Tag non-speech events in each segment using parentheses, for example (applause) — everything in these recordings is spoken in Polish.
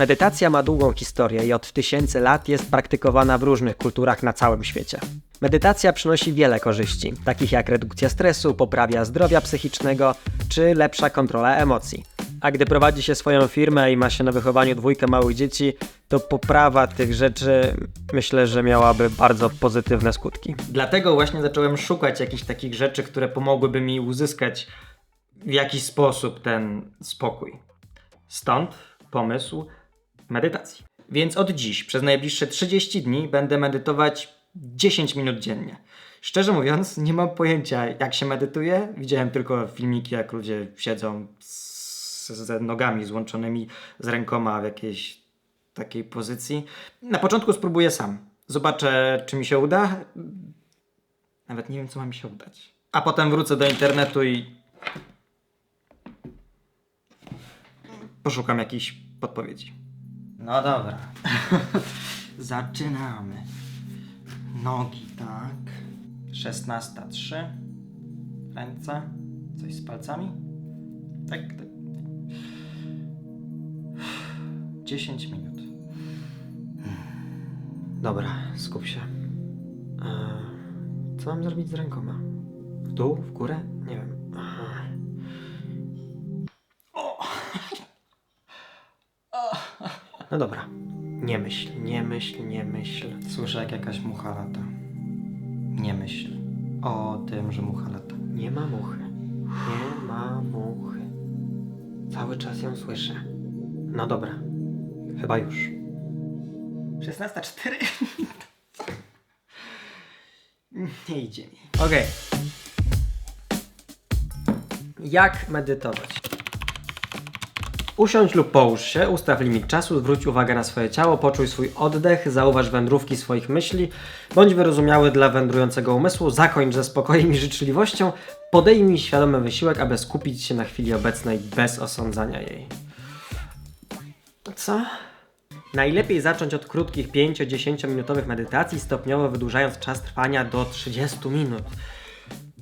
Medytacja ma długą historię i od tysięcy lat jest praktykowana w różnych kulturach na całym świecie. Medytacja przynosi wiele korzyści, takich jak redukcja stresu, poprawia zdrowia psychicznego czy lepsza kontrola emocji. A gdy prowadzi się swoją firmę i ma się na wychowaniu dwójkę małych dzieci, to poprawa tych rzeczy myślę, że miałaby bardzo pozytywne skutki. Dlatego właśnie zacząłem szukać jakichś takich rzeczy, które pomogłyby mi uzyskać w jakiś sposób ten spokój. Stąd pomysł medytacji. Więc od dziś, przez najbliższe 30 dni, będę medytować 10 minut dziennie. Szczerze mówiąc, nie mam pojęcia, jak się medytuje. Widziałem tylko filmiki, jak ludzie siedzą z, ze nogami złączonymi z rękoma w jakiejś takiej pozycji. Na początku spróbuję sam. Zobaczę, czy mi się uda. Nawet nie wiem, co ma mi się udać. A potem wrócę do internetu i poszukam jakichś podpowiedzi. No dobra. (laughs) Zaczynamy. Nogi, tak. 16.3. Ręce. Coś z palcami? Tak, tak. 10 minut. Dobra, skup się. Eee, co mam zrobić z rękoma? W dół, w górę? No dobra. Nie myśl, nie myśl, nie myśl. Słyszę jak jakaś mucha lata. Nie myśl o tym, że mucha lata. Nie ma muchy. Nie ma muchy. Cały czas ją słyszę. No dobra. Chyba już. 16.04 (laughs) Nie idzie mi. Okej. Jak medytować? Usiądź lub połóż się, ustaw limit czasu, zwróć uwagę na swoje ciało, poczuj swój oddech, zauważ wędrówki swoich myśli, bądź wyrozumiały dla wędrującego umysłu, zakończ ze spokojem i życzliwością, podejmij świadomy wysiłek, aby skupić się na chwili obecnej bez osądzania jej. Co? Najlepiej zacząć od krótkich 5-10 minutowych medytacji, stopniowo wydłużając czas trwania do 30 minut.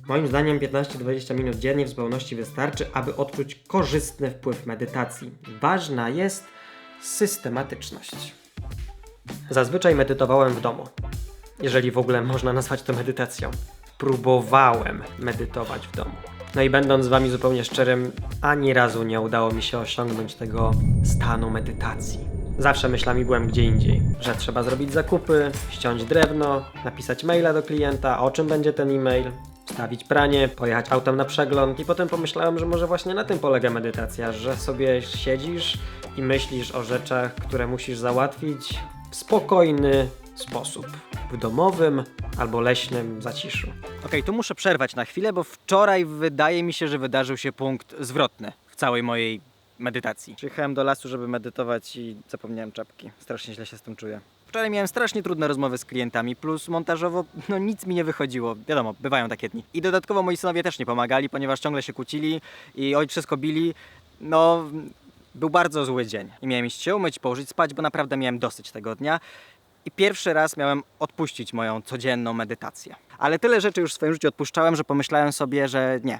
Moim zdaniem 15-20 minut dziennie w zupełności wystarczy, aby odczuć korzystny wpływ medytacji. Ważna jest systematyczność. Zazwyczaj medytowałem w domu, jeżeli w ogóle można nazwać to medytacją. Próbowałem medytować w domu. No i będąc z Wami zupełnie szczerym, ani razu nie udało mi się osiągnąć tego stanu medytacji. Zawsze myślami byłem gdzie indziej, że trzeba zrobić zakupy, ściąć drewno, napisać maila do klienta, o czym będzie ten e-mail, wstawić pranie, pojechać autem na przegląd i potem pomyślałem, że może właśnie na tym polega medytacja, że sobie siedzisz i myślisz o rzeczach, które musisz załatwić w spokojny sposób, w domowym albo leśnym zaciszu. Okej, tu muszę przerwać na chwilę, bo wczoraj wydaje mi się, że wydarzył się punkt zwrotny w całej mojej medytacji. Przyjechałem do lasu, żeby medytować i zapomniałem czapki. Strasznie źle się z tym czuję. Wczoraj miałem strasznie trudne rozmowy z klientami, plus montażowo no nic mi nie wychodziło. Wiadomo, bywają takie dni. I dodatkowo moi synowie też nie pomagali, ponieważ ciągle się kłócili i oj wszystko. No, był bardzo zły dzień. I miałem iść się umyć, położyć spać, bo naprawdę miałem dosyć tego dnia. I pierwszy raz miałem odpuścić moją codzienną medytację. Ale tyle rzeczy już w swoim życiu odpuszczałem, że pomyślałem sobie, że nie,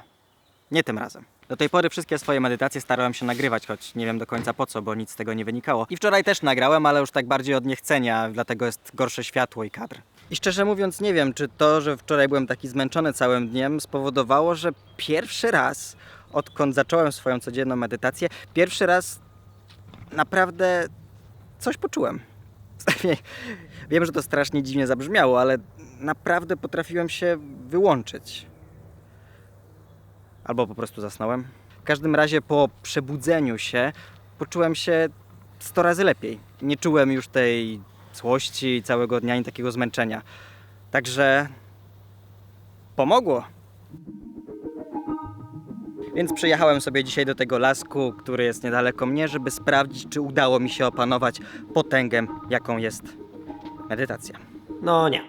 nie tym razem. Do tej pory wszystkie swoje medytacje starałem się nagrywać, choć nie wiem do końca po co, bo nic z tego nie wynikało. I wczoraj też nagrałem, ale już tak bardziej od niechcenia, dlatego jest gorsze światło i kadr. I szczerze mówiąc, nie wiem, czy to, że wczoraj byłem taki zmęczony całym dniem, spowodowało, że pierwszy raz, odkąd zacząłem swoją codzienną medytację, pierwszy raz naprawdę coś poczułem. (laughs) Wiem, że to strasznie dziwnie zabrzmiało, ale naprawdę potrafiłem się wyłączyć. Albo po prostu zasnąłem. W każdym razie po przebudzeniu się poczułem się 100 razy lepiej. Nie czułem już tej złości całego dnia i takiego zmęczenia. Także pomogło. Więc przyjechałem sobie dzisiaj do tego lasku, który jest niedaleko mnie, żeby sprawdzić, czy udało mi się opanować potęgę, jaką jest medytacja. No nie,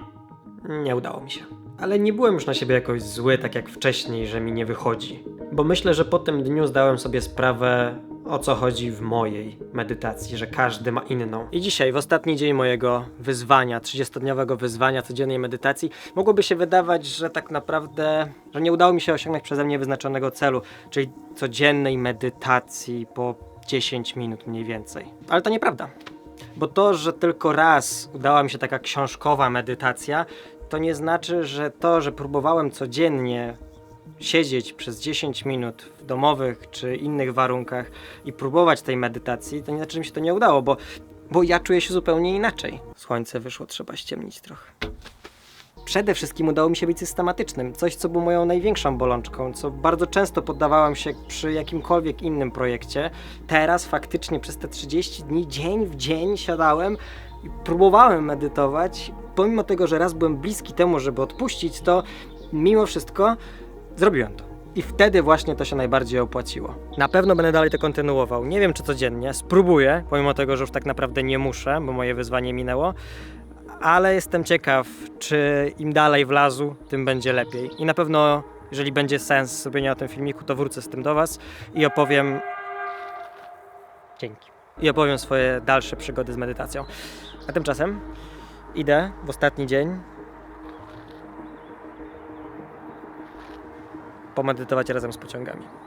nie udało mi się. Ale nie byłem już na siebie jakoś zły, tak jak wcześniej, że mi nie wychodzi. Bo myślę, że po tym dniu zdałem sobie sprawę, o co chodzi w mojej medytacji, że każdy ma inną. I dzisiaj, w ostatni dzień mojego wyzwania, 30-dniowego wyzwania codziennej medytacji, mogłoby się wydawać, że tak naprawdę, że nie udało mi się osiągnąć przeze mnie wyznaczonego celu, czyli codziennej medytacji po 10 minut mniej więcej. Ale to nieprawda. Bo to, że tylko raz udała mi się taka książkowa medytacja, to nie znaczy, że to, że próbowałem codziennie siedzieć przez 10 minut w domowych czy innych warunkach i próbować tej medytacji, to nie znaczy, że mi się to nie udało, bo, bo ja czuję się zupełnie inaczej. Słońce wyszło, trzeba ściemnić trochę. Przede wszystkim udało mi się być systematycznym, coś co było moją największą bolączką, co bardzo często poddawałem się przy jakimkolwiek innym projekcie. Teraz faktycznie przez te 30 dni, dzień w dzień siadałem i próbowałem medytować. Pomimo tego, że raz byłem bliski temu, żeby odpuścić, to mimo wszystko zrobiłem to. I wtedy właśnie to się najbardziej opłaciło. Na pewno będę dalej to kontynuował. Nie wiem czy codziennie, spróbuję, pomimo tego, że już tak naprawdę nie muszę, bo moje wyzwanie minęło. Ale jestem ciekaw, czy im dalej w lasu, tym będzie lepiej. I na pewno, jeżeli będzie sens zrobienia o tym filmiku, to wrócę z tym do Was i opowiem. Dzięki. I opowiem swoje dalsze przygody z medytacją. A tymczasem idę w ostatni dzień pomedytować razem z pociągami.